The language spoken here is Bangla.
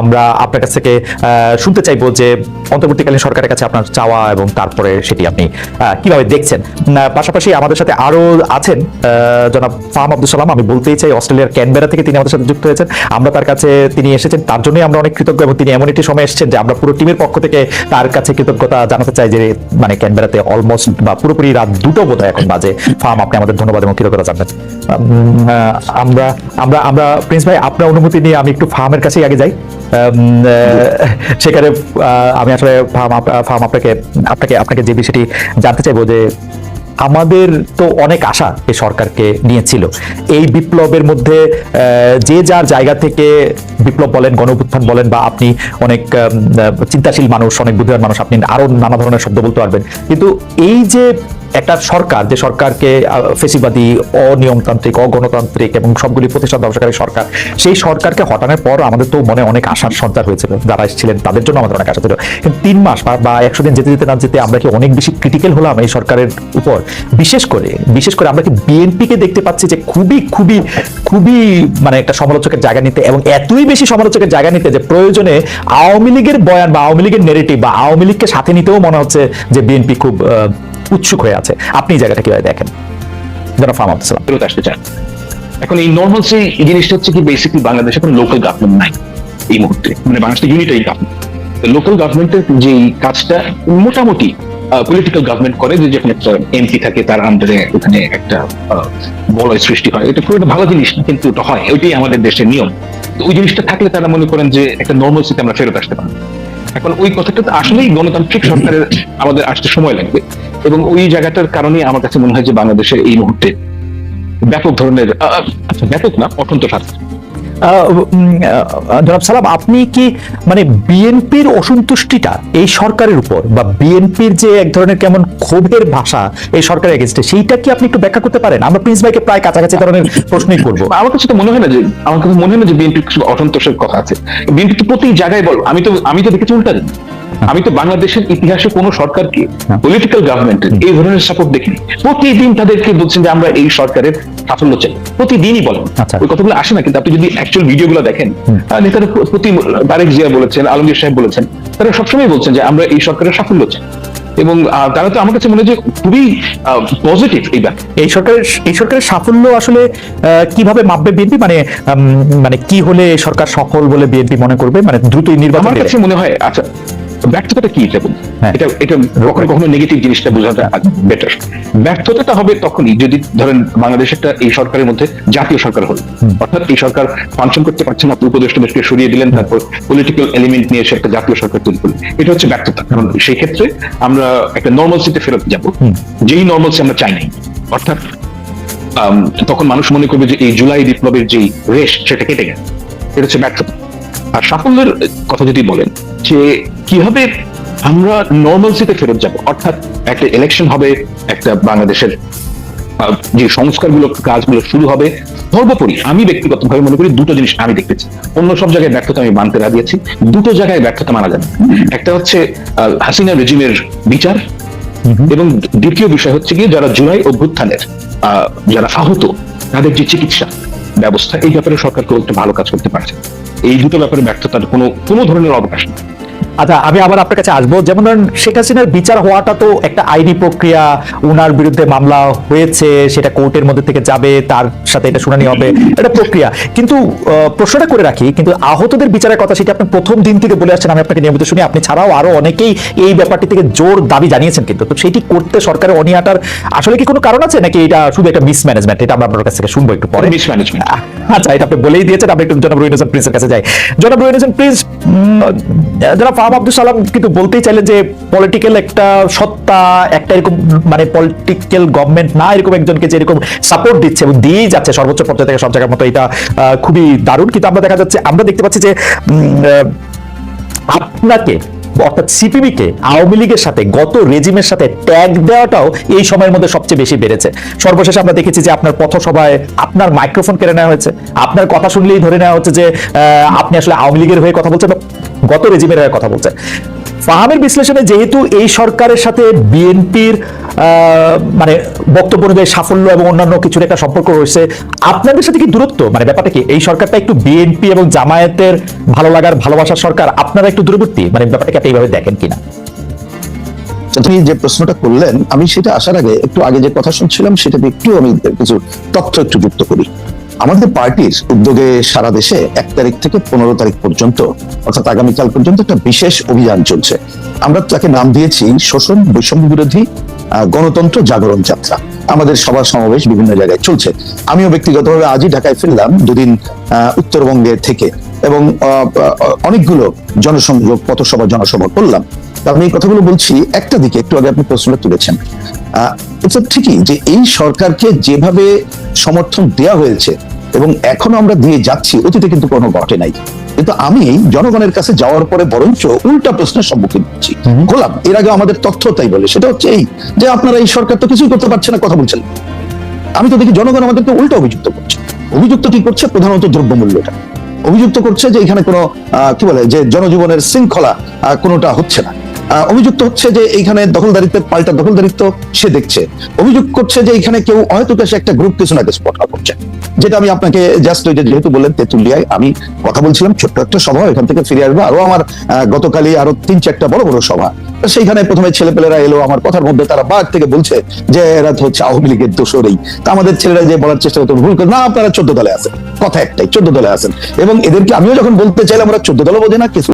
আমরা আপনার কাছ থেকে শুনতে চাইব যে অন্তর্বর্তীকালীন সরকারের কাছে আপনার চাওয়া এবং তারপরে সেটি আপনি কীভাবে দেখছেন। পাশাপাশি আমাদের সাথে আরও আছেন জনাব ফাহাম আব্দুল সালাম। আমি বলতেই চাই, অস্ট্রেলিয়ার ক্যানবেরা থেকে তিনি আমাদের সাথে যুক্ত হয়েছেন। আমরা তার কাছে তিনি এসেছেন। তার জন্যই আমরা অনেক কৃতজ্ঞ এবং তিনি এমন একটি সময় এসেছেন যে আমরা পুরো টিমের পক্ষ থেকে তার কাছে কৃতজ্ঞতা জানাতে চাই যে মানে ক্যানবেরাতে অলমোস্ট বা পুরোপুরি রাত দুটো বোধ এখন বাজে। ফার্ম আপনি আমাদের ধন্যবাদ এবং কৃতজ্ঞতা জানবেন। আমরা আমরা আমরা, প্রিন্স ভাই, আপনার অনুমতি নিয়ে আমি একটু ফার্মের কাছেই আগে যাই। সেখানে আমি আসলে ফার্ম ফার্ম আপনাকে আপনাকে আপনাকে যে বিষয়টি জানতে চাইব যে আমাদের তো অনেক আশা এই সরকারকে নিয়েছিল। এই বিপ্লবের মধ্যে যে যার জায়গা থেকে বিপ্লব বলেন গণ বলেন, বা আপনি অনেক চিন্তাশীল মানুষ, অনেক বুদ্ধিমান মানুষ, আপনি আরও নানা ধরনের শব্দ বলতে পারবেন। কিন্তু এই যে একটা সরকার, যে সরকারকে ফেসিবাদী, অনিয়মতান্ত্রিক, অগণতান্ত্রিক এবং সবগুলি প্রতিষ্ঠান ধ্বংসকারী সরকার, সেই সরকারকে হটানোর পর আমাদের তো মনে অনেক আশার সঞ্চার হয়েছিল, যারা এসেছিলেন তাদের জন্য আমাদের অনেক আশা ছিল। কিন্তু তিন মাস বা- একশো দিন যেতে যেতে না যেতে আমরা কি অনেক বেশি ক্রিটিক্যাল হলাম এই সরকারের উপর? বিশেষ করে বিশেষ করে আমরা কি বিএনপিকে দেখতে পাচ্ছি যে খুবই খুবই খুবই মানে একটা সমালোচকের জায়গা নিতে এবং এতই বেশি সমালোচকের জায়গা নিতে যে প্রয়োজনে আওয়ামী লীগের বয়ান বা আওয়ামী লীগের নেগেটিভ বা আওয়ামী লীগকে সাথে নিতেও মনে হচ্ছে যে বিএনপি খুব উৎসুক হয়ে আছে। আপনি এই জায়গাটা কীভাবে দেখেন? যেন ফার্ম ফেরত আসতে চান। এখন এই নর্মালসি জিনিসটা হচ্ছে কি বাংলাদেশে লোকাল গভর্নমেন্ট নাই এই মুহূর্তে। মানে ইউনিটারি গভর্নমেন্ট লোকাল গভর্নমেন্টের যে কাজটা মোটামুটি পলিটিক্যাল গভর্নমেন্ট করে যে একটা এমপি থাকে, তার আন্ডারে ওখানে একটা বলয় সৃষ্টি হয়। এটা খুব একটা ভালো জিনিস না, কিন্তু ওটা হয়। ওইটাই আমাদের দেশের নিয়ম। তো ওই জিনিসটা থাকলে তারা মনে করেন যে একটা নর্মালসিতে আমরা ফেরত আসতে পারি এখন ওই কথাটা আসলেই গণতান্ত্রিক সরকারের আমাদের আসতে সময় লাগবে। এবং ওই জায়গাটার কারণে আমার কাছে মনে হয় যে বাংলাদেশে এই মুহূর্তে ব্যাপক ধরনের আচ্ছা ব্যাপক না অত্যন্ত স্বার্থ জনাব সালাম আপনি কি মানে বিএনপির অসন্তুষ্টিটা এই সরকারের উপর বা বিএনপির যে এক ধরনের কেমন ক্ষোভের ভাষা এই সরকারের এগেনস্টে সেইটা কি আপনি একটু ব্যাখ্যা করতে পারেন? আমরা প্রিন্স ভাইকে প্রায় কাছাকাছি ধরনের প্রশ্নই করব। আমার কাছে তো মনে হয় না যে আমার কাছে মনে হয় না যে বিএনপির কিছু অসন্তোষের কথা আছে। বিএনপি তো প্রতি জায়গায় বল আমি তো আমি তো দেখেছি উল্টা। আমি তো বাংলাদেশের ইতিহাসে কোনো সরকারকে। পলিটিক্যাল গভর্নমেন্টের এই ধরনের সাপোর্ট দেখিনি। প্রতিদিন তাদেরকে বলছেন যে আমরা এই সরকারের সাফল্য চাই। প্রতিদিনই বলেন। আচ্ছা। ওই কথাগুলো আসে না কিন্তু আপনি যদি অ্যাকচুয়াল ভিডিওগুলো দেখেন নেতারা প্রতি তারেক জিয়া বলেছেন আলমগীর সাহেব বলেছেন তারা সবসময় বলছেন যে আমরা এই সরকারের সাফল্য চাই। এবং তারা তো আমার কাছে মনে হয় যে খুবই পজিটিভ এই ব্যাপার। এই সরকারের এই সরকারের সাফল্য আসলে আহ, কীভাবে মাপবে বিএনপি? মানে মানে কি হলে সরকার সফল বলে বিএনপি মনে করবে? মানে দ্রুতই নির্বাচন আমার কাছে মনে হয় আচ্ছা ব্যর্থতাটা কি এটা? হ্যাঁ। এটা এটা কখনো কখনো নেগেটিভ জিনিসটা বোঝাটা বেটার ব্যর্থতাটা হবে তখনই যদি ধরেন বাংলাদেশ একটা এই সরকারের মধ্যে জাতীয় সরকার হল। অর্থাৎ এই সরকার ফাংশন করতে পারছে না উপদেষ্টাদেরকে সরিয়ে দিলেন তারপর পলিটিক্যাল এলিমেন্ট নিয়ে এসে একটা জাতীয় সরকার তৈরি করলেন। এটা হচ্ছে ব্যর্থতা। কারণ সেই ক্ষেত্রে আমরা একটা নর্মালসিতে ফেরত যাব। যেই নর্মালসি আমরা চাই নাই। অর্থাৎ তখন মানুষ মনে করবে যে এই জুলাই বিপ্লবের যে রেশ সেটা কেটে গেছে এটা হচ্ছে ব্যর্থতা। আর সাফল্যের কথা যদি বলেন যে কীভাবে আমরা নর্মালসিতে ফেরত যাব অর্থাৎ একটা ইলেকশন হবে একটা বাংলাদেশের যে সংস্কারগুলো কাজগুলো শুরু হবে সর্বোপরি আমি ব্যক্তিগতভাবে মনে করি দুটো জিনিস আমি দেখতেছি অন্য সব জায়গায় ব্যর্থতা আমি মানতে রাজিয়েছি দুটো জায়গায় ব্যর্থতা মানা যাবে একটা হচ্ছে হাসিনা রেজিমের বিচার এবং দ্বিতীয় বিষয় হচ্ছে গিয়ে যারা জুলাই অভ্যুত্থানের আহ, যারা আহত তাদের যে চিকিৎসা ব্যবস্থা এই ব্যাপারে সরকার খুব একটা ভালো কাজ করতে পারছে এই দুটো ব্যাপারে ব্যর্থতার কোনো কোনো ধরনের অবকাশ নেই। আচ্ছা আমি আবার আপনার কাছে আসব। যেমন ধরেন শেখ হাসিনার বিচার হওয়াটা তো একটা আইনি প্রক্রিয়া উনার বিরুদ্ধে মামলা হয়েছে সেটা কোর্টের মধ্যে থেকে যাবে তার সাথে এটা শুনানি হবে এটা প্রক্রিয়া। কিন্তু প্রশ্নটা করে রাখি কিন্তু আহতদের বিচারের কথা সেটা আপনি প্রথম দিন থেকে বলে আসছেন আমি আপনাকে নিয়মিত শুনি আপনি ছাড়াও আরও অনেকেই এই ব্যাপারটি থেকে জোর দাবি জানিয়েছেন কিন্তু। তো সেটি করতে সরকারের অনিয়াটার আসলে কি কোনো কারণ আছে নাকি এটা শুধু একটা মিসম্যানেজমেন্ট এটা আমরা আপনার কাছ থেকে শুনব একটু পরে। মিসম্যানেজমেন্ট আচ্ছা এটা আপনি বলেই দিয়েছেন আপনি একটু জনাব রহিনুজন প্রিন্সের কাছে যাই। জনাব রহিনুজন প্রিন্স জনাব ফাহাম আব্দুল সালাম কিন্তু বলতেই চাইলেন যে পলিটিক্যাল একটা সত্তা, একটা এরকম মানে পলিটিক্যাল গভর্নমেন্ট না, এরকম একজনকে যে এরকম সাপোর্ট দিচ্ছে এবং দিয়েই যাচ্ছে সর্বোচ্চ পর্যায়ে থেকে সব জায়গার মতো, এটা খুবই দারুণ। কিন্তু আমরা দেখা যাচ্ছে, আমরা দেখতে পাচ্ছি যে আপনাকে অর্থাৎ সিপিবি কে আওয়ামী লীগের সাথে, গত রেজিমের সাথে ট্যাগ দেওয়াটাও এই সময়ের মধ্যে সবচেয়ে বেশি বেড়েছে। সর্বশেষ আমরা দেখেছি যে আপনার পথসভায় আপনার মাইক্রোফোন কেড়ে নেওয়া হয়েছে। আপনার কথা শুনলেই ধরে নেওয়া হচ্ছে যে আপনি আসলে আওয়ামী লীগের হয়ে কথা বলছেন গত রেজিমের হয়ে কথা বলছেন। ফাহামের বিশ্লেষণে যেহেতু এই সরকারের সাথে বিএনপির মানে বক্তব্য অনুযায়ী সাফল্য এবং অন্যান্য কিছুর একটা সম্পর্ক রয়েছে, আপনাদের সাথে কি দূরত্ব? মানে ব্যাপারটা কি, এই সরকারটা একটু বিএনপি এবং জামায়াতের ভালো লাগার, ভালোবাসার সরকার, আপনারা একটু দূরবর্তী? মানে ব্যাপারটাকে আপনি এইভাবে দেখেন কিনা। তুমি যে প্রশ্নটা করলেন, আমি সেটা আসার আগে একটু আগে যে কথা শুনছিলাম সেটাতে একটু আমি কিছু তথ্য একটু যুক্ত করি। আমাদের পার্টির উদ্যোগে সারা দেশে এক তারিখ থেকে পনেরো তারিখ পর্যন্ত, অর্থাৎ আগামীকাল পর্যন্ত একটা বিশেষ অভিযান চলছে। আমরা তাকে নাম দিয়েছি শোষণ বৈষম্য বিরোধী গণতন্ত্র জাগরণ যাত্রা। আমাদের সভা সমাবেশ বিভিন্ন জায়গায় চলছে। আমিও ব্যক্তিগতভাবে আজই ঢাকায় ফিরলাম দুদিন উত্তরবঙ্গে থেকে। এবং অনেকগুলো জনসংযোগ পথসভা জনসভা করলাম। আমি এই কথাগুলো বলছি একটা দিকে একটু আগে আপনি প্রশ্নটা তুলেছেন। এটা ঠিকই যে এই সরকারকে যেভাবে সমর্থন দেওয়া হয়েছে এবং এখনও আমরা দিয়ে যাচ্ছি অতীতে কিন্তু কোনো ঘটে নাই। কিন্তু আমি জনগণের কাছে যাওয়ার পরে বরঞ্চ উল্টা প্রশ্নের সম্মুখীন হচ্ছি। গোলাম এর আগে আমাদের তথ্য তাই বলে সেটা হচ্ছে এই যে আপনারা এই সরকার তো কিছুই করতে পারছে না কথা বলছেন। আমি তো দেখি জনগণ আমাদেরকে উল্টা অভিযুক্ত করছে। অভিযুক্ত কি করছে? প্রধানত দ্রব্যমূল্যটা। অভিযুক্ত করছে যে এখানে কোনো কি বলে, যে জনজীবনের শৃঙ্খলা কোনোটা হচ্ছে না। অভিযুক্ত হচ্ছে যে এইখানে দখলদারিত্বের পাল্টা দখলদারিত্ব সে দেখছে। অভিযোগ করছে যে এখানে কেউ হয়তো সে একটা গ্রুপ কিছু না কিছু স্পট করছে যেটা আমি আপনাকে জাস্ট ওই যেহেতু বললেন তেতুলিয়ায়, আমি কথা বলছিলাম, ছোট্ট একটা সভা, এখান থেকে ফিরে আসব। আরও আমার গতকালই আরও তিন চারটা বড় বড় সভা। সেইখানে প্রথমে ছেলেপেলেরা এলো, আমার কথার মধ্যে তারা বাঘ থেকে বলছে যে, এরা তো হচ্ছে আওয়ামী লীগের দোষরেই। তা আমাদের ছেলেরা যে বলার চেষ্টা করতো, ভুল করে না, আপনারা চোদ্দ দলে আছেন। কথা একটাই, চোদ্দ দলে আছেন। এবং এদেরকে আমিও যখন বলতে চাইলাম আমরা চোদ্দ দলও বোঝে না, কিছু